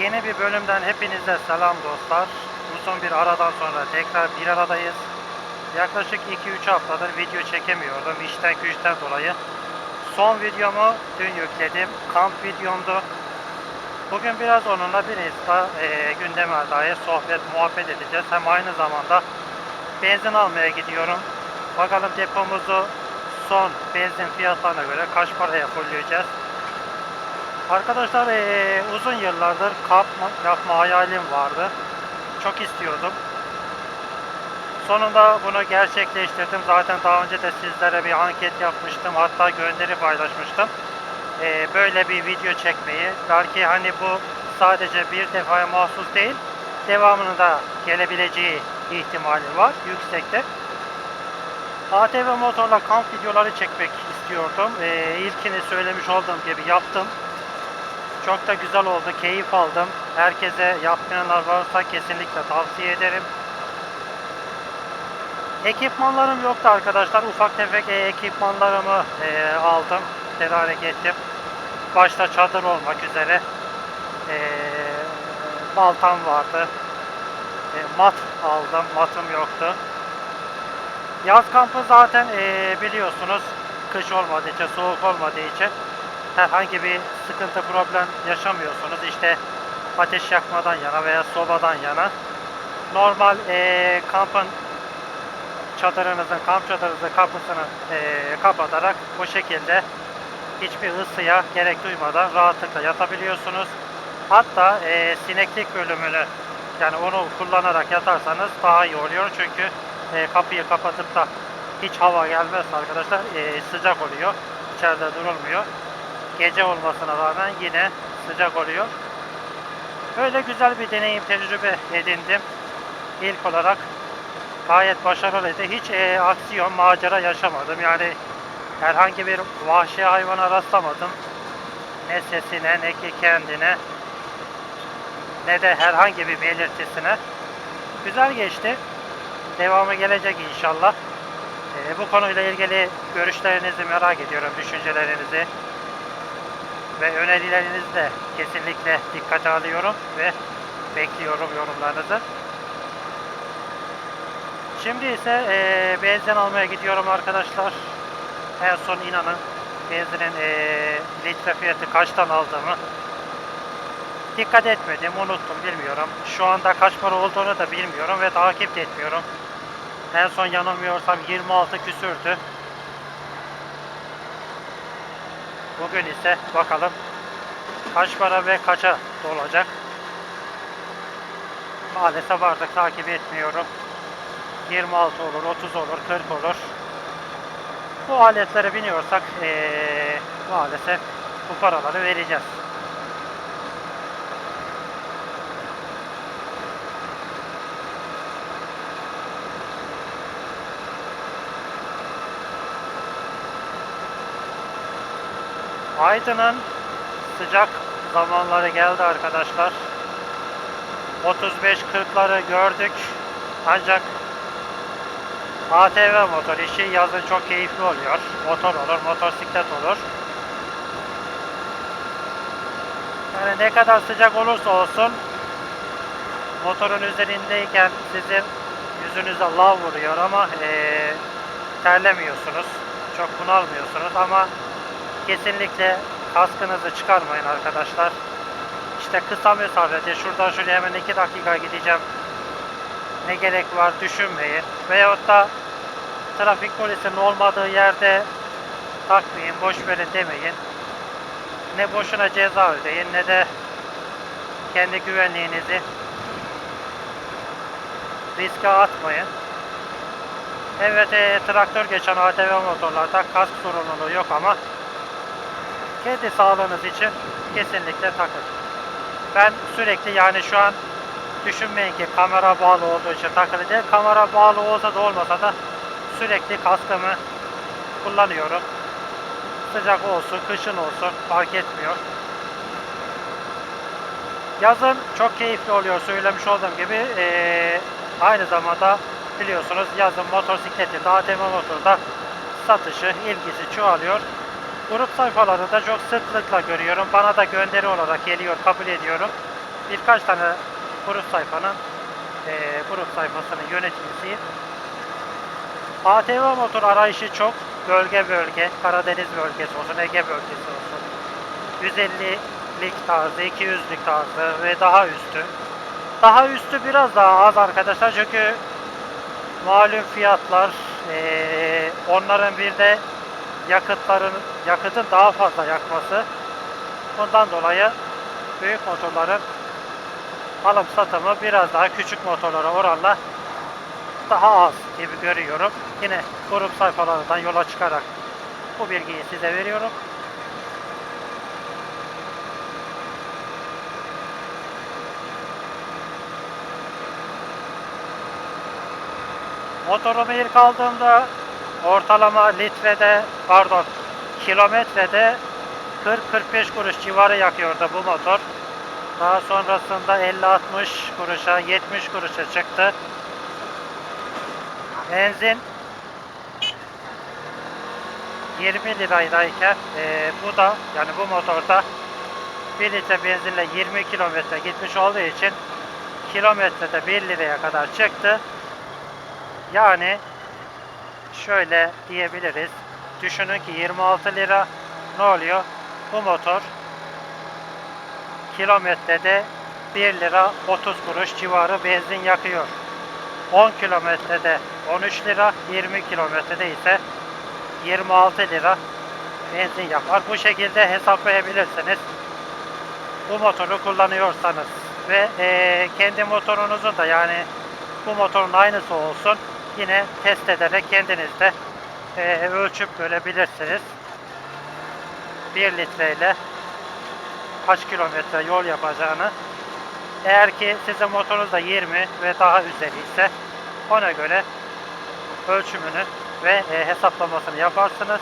Yeni bir bölümden hepinize selam dostlar. Uzun bir aradan sonra tekrar bir aradayız. Yaklaşık 2-3 haftadır video çekemiyordum işten güçten dolayı. Son videomu dün yükledim. Kamp videomdu. Bugün biraz onunla bir insta e, gündeme dair sohbet muhabbet edeceğiz. Hem aynı zamanda benzin almaya gidiyorum. Bakalım depomuzu son benzin fiyatlarına göre kaç paraya fulleyeceğiz. Arkadaşlar eee, uzun yıllardır kap yapma hayalim vardı. Çok istiyordum. Sonunda bunu gerçekleştirdim. Zaten daha önce de sizlere bir anket yapmıştım. Hatta gönderi paylaşmıştım. Eee, böyle bir video çekmeyi. Belki hani bu sadece bir defaya mahsus değil. Devamının da gelebileceği ihtimali var. Yüksekte. ATV motorla kamp videoları çekmek istiyordum. Eee ilkini söylemiş olduğum gibi yaptım. Çok da güzel oldu, keyif aldım. Herkese yapmayanlar varsa kesinlikle tavsiye ederim. Ekipmanlarım yoktu arkadaşlar. Ufak tefek e, ekipmanlarımı e, aldım, tedarik ettim. Başta çadır olmak üzere. E, baltam vardı. E, mat aldım, matım yoktu. Yaz kampı zaten e, biliyorsunuz kış olmadığı için, soğuk olmadığı için herhangi bir sıkıntı problem yaşamıyorsunuz. İşte ateş yakmadan yana veya sobadan yana. Normal eee, kampın çadırınızın, kamp çadırınızın kapısını eee, kapatarak bu şekilde hiçbir ısıya gerek duymadan rahatlıkla yatabiliyorsunuz. Hatta eee, sineklik bölümünü yani onu kullanarak yatarsanız daha iyi oluyor. Çünkü eee, kapıyı kapatıp da hiç hava gelmezse arkadaşlar eee, sıcak oluyor. İçeride durulmuyor gece olmasına rağmen yine sıcak oluyor. Böyle güzel bir deneyim, tecrübe edindim. İlk olarak gayet başarılıydı. Hiç e, aksiyon, macera yaşamadım. Yani herhangi bir vahşi hayvana rastlamadım. Ne sesine, ne ki kendine, ne de herhangi bir belirtisine. Güzel geçti. Devamı gelecek inşallah. E, bu konuyla ilgili görüşlerinizi merak ediyorum, düşüncelerinizi ve önerilerinizi de kesinlikle dikkate alıyorum ve bekliyorum yorumlarınızı. Şimdi ise eee, benzin almaya gidiyorum arkadaşlar. En son inanın benzinin eee, litre fiyatı kaçtan aldığımı dikkat etmedim, unuttum bilmiyorum. Şu anda kaç para olduğunu da bilmiyorum ve takip etmiyorum. En son yanılmıyorsam 26 küsürdü. Bugün ise bakalım kaç para ve kaça dolacak. Maalesef artık takip etmiyorum. 26 olur, 30 olur, 40 olur. Bu aletlere biniyorsak eee, maalesef bu paraları vereceğiz. Aydın'ın sıcak zamanları geldi arkadaşlar. 35-40'ları gördük. Ancak ATV motor işi yazın çok keyifli oluyor. Motor olur, motosiklet olur. Yani ne kadar sıcak olursa olsun motorun üzerindeyken sizin yüzünüze lav vuruyor ama eee, terlemiyorsunuz. Çok bunalmıyorsunuz ama kesinlikle kaskınızı çıkarmayın arkadaşlar. İşte kısa mesafede şuradan şuraya hemen 2 dakika gideceğim. Ne gerek var düşünmeyin. Veyahut da trafik polisinin olmadığı yerde takmayın, boş verin demeyin. Ne boşuna ceza ödeyin ne de kendi güvenliğinizi riske atmayın. Evet e, traktör geçen ATV motorlarda kask sorumluluğu yok ama kendi sağlığınız için kesinlikle takın. Ben sürekli yani şu an düşünmeyin ki kamera bağlı olduğu için takılı değil. Kamera bağlı olsa da olmasa da sürekli kaskımı kullanıyorum. Sıcak olsun, kışın olsun fark etmiyor. Yazın çok keyifli oluyor söylemiş olduğum gibi. Ee, aynı zamanda biliyorsunuz yazın motosikletin, ATV motorda satışı, ilgisi çoğalıyor. Grup sayfalarında çok sıklıkla görüyorum. Bana da gönderi olarak geliyor, kabul ediyorum. birkaç tane grup sayfanın e, grup sayfasının yöneticisiyim. ATV motor arayışı çok. Bölge bölge, Karadeniz bölgesi olsun, Ege bölgesi olsun. 150'lik tarzı, 200'lik tarzı ve daha üstü. Daha üstü biraz daha az arkadaşlar çünkü malum fiyatlar eee, onların bir de yakıtların yakıtın daha fazla yakması bundan dolayı büyük motorların alım satımı biraz daha küçük motorlara oranla daha az gibi görüyorum. Yine grup sayfalarından yola çıkarak bu bilgiyi size veriyorum. Motorumu ilk aldığımda ortalama litrede pardon kilometrede 40-45 kuruş civarı yakıyordu bu motor. Daha sonrasında 50-60 kuruşa 70 kuruşa çıktı. Benzin 20 liraydayken eee, bu da yani bu motorda 1 litre benzinle 20 kilometre gitmiş olduğu için kilometrede 1 liraya kadar çıktı. Yani şöyle diyebiliriz. Düşünün ki 26 lira ne oluyor? Bu motor kilometrede 1 lira 30 kuruş civarı benzin yakıyor. 10 kilometrede 13 lira, 20 kilometrede ise 26 lira benzin yapar. Bu şekilde hesaplayabilirsiniz. Bu motoru kullanıyorsanız ve eee, kendi motorunuzun da yani bu motorun aynısı olsun yine test ederek kendiniz de eee, ölçüp bölebilirsiniz. 1 litreyle kaç kilometre yol yapacağını eğer ki sizin motorunuz da 20 ve daha üzeri ise ona göre ölçümünü ve e, hesaplamasını yaparsınız.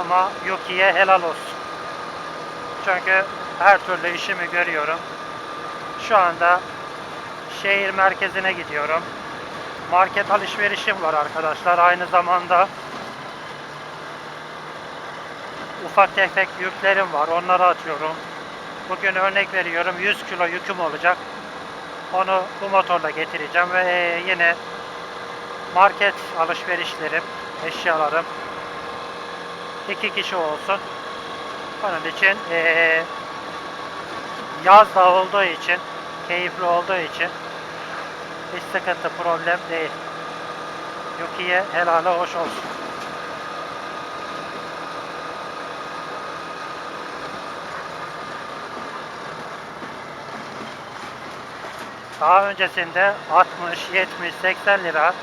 Ama Yuki'ye helal olsun. Çünkü her türlü işimi görüyorum. Şu anda şehir merkezine gidiyorum. Market alışverişim var arkadaşlar. Aynı zamanda ufak tefek yüklerim var. Onları atıyorum. Bugün örnek veriyorum 100 kilo yüküm olacak. Onu bu motorla getireceğim ve yine market alışverişlerim, eşyalarım iki kişi olsun. Onun için eee yaz da olduğu için, keyifli olduğu için hiç sıkıntı, problem değil. Yuki'ye helali hoş olsun. Daha öncesinde 60, 70, 80 lira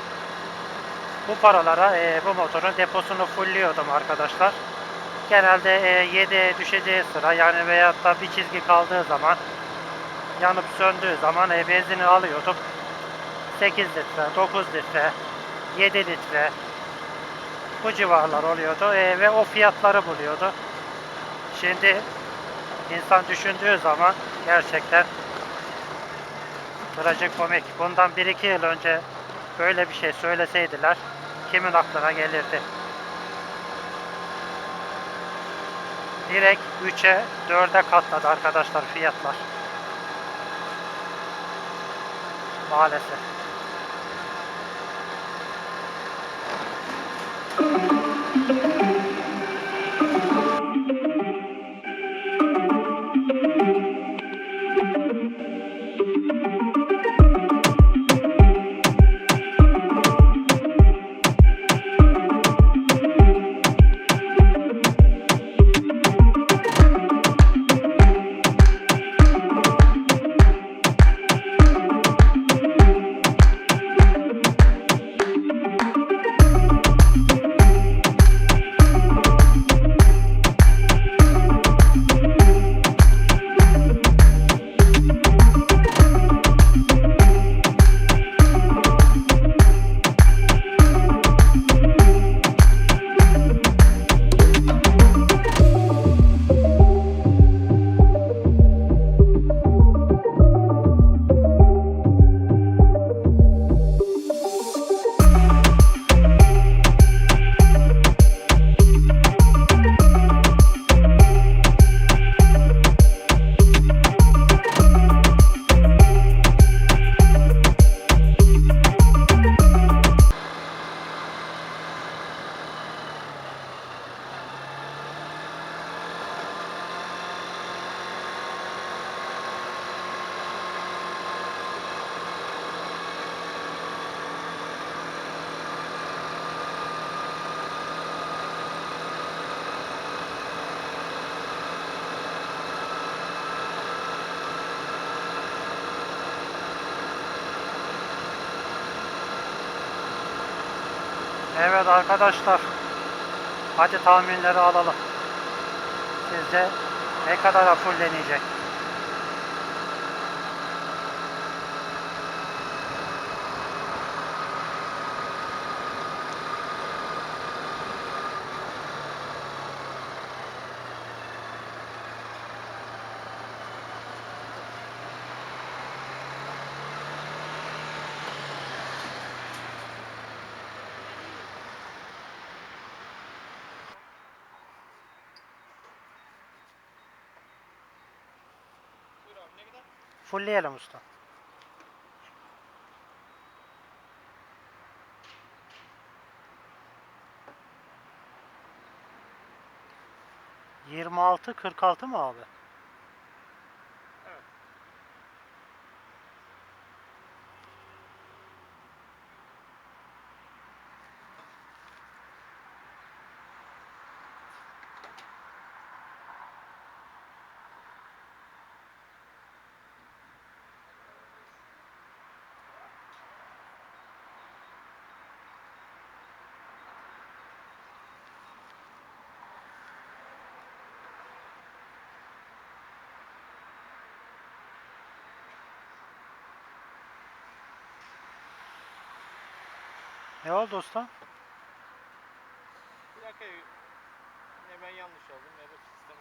bu paralara e, bu motorun deposunu fullliyordum arkadaşlar. Genelde e, 7'ye düşeceği sıra yani veyahut da bir çizgi kaldığı zaman yanıp söndüğü zaman e, benzini alıyordum. 8 litre, 9 litre, 7 litre bu civarlar oluyordu e, ve o fiyatları buluyordu. Şimdi insan düşündüğü zaman gerçekten trajikomik. Bundan 1-2 yıl önce böyle bir şey söyleseydiler kimin aklına gelirdi? Direkt 3'e 4'e katladı arkadaşlar fiyatlar. Maalesef. Evet arkadaşlar. Hadi tahminleri alalım. Sizce ne kadar fullenecek? Buyur abi ne kadar? Fullleyelim usta. Yirmi altı, kırk altı mı abi? Ne oldu usta? Plakayı ne ben yanlış aldım ne de sistem.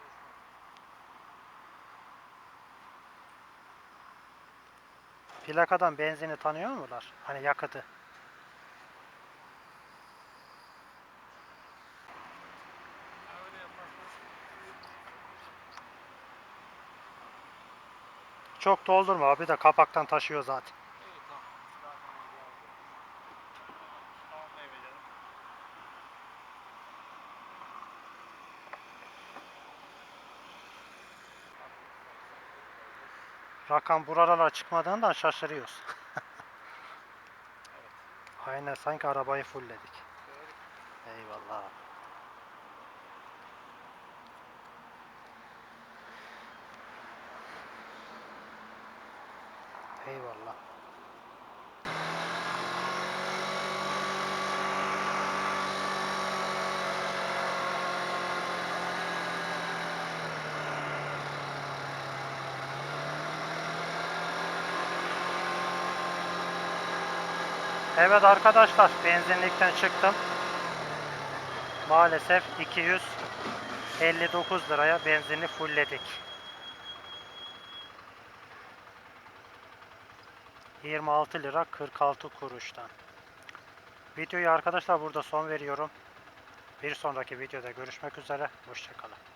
Plakadan benzini tanıyor mular? Hani yakıtı. Çok doldurma abi de kapaktan taşıyor zaten. iyi tamam. Zaten iyi geldi. Tamam ne verelim? Rakam buralara çıkmadığından şaşırıyoruz. Aynen sanki arabayı fullledik. Eyvallah. Eyvallah. Evet arkadaşlar benzinlikten çıktım. Maalesef 259 liraya benzini fullledik. 26 lira 46 kuruştan. Videoyu arkadaşlar burada son veriyorum. Bir sonraki videoda görüşmek üzere. Hoşçakalın.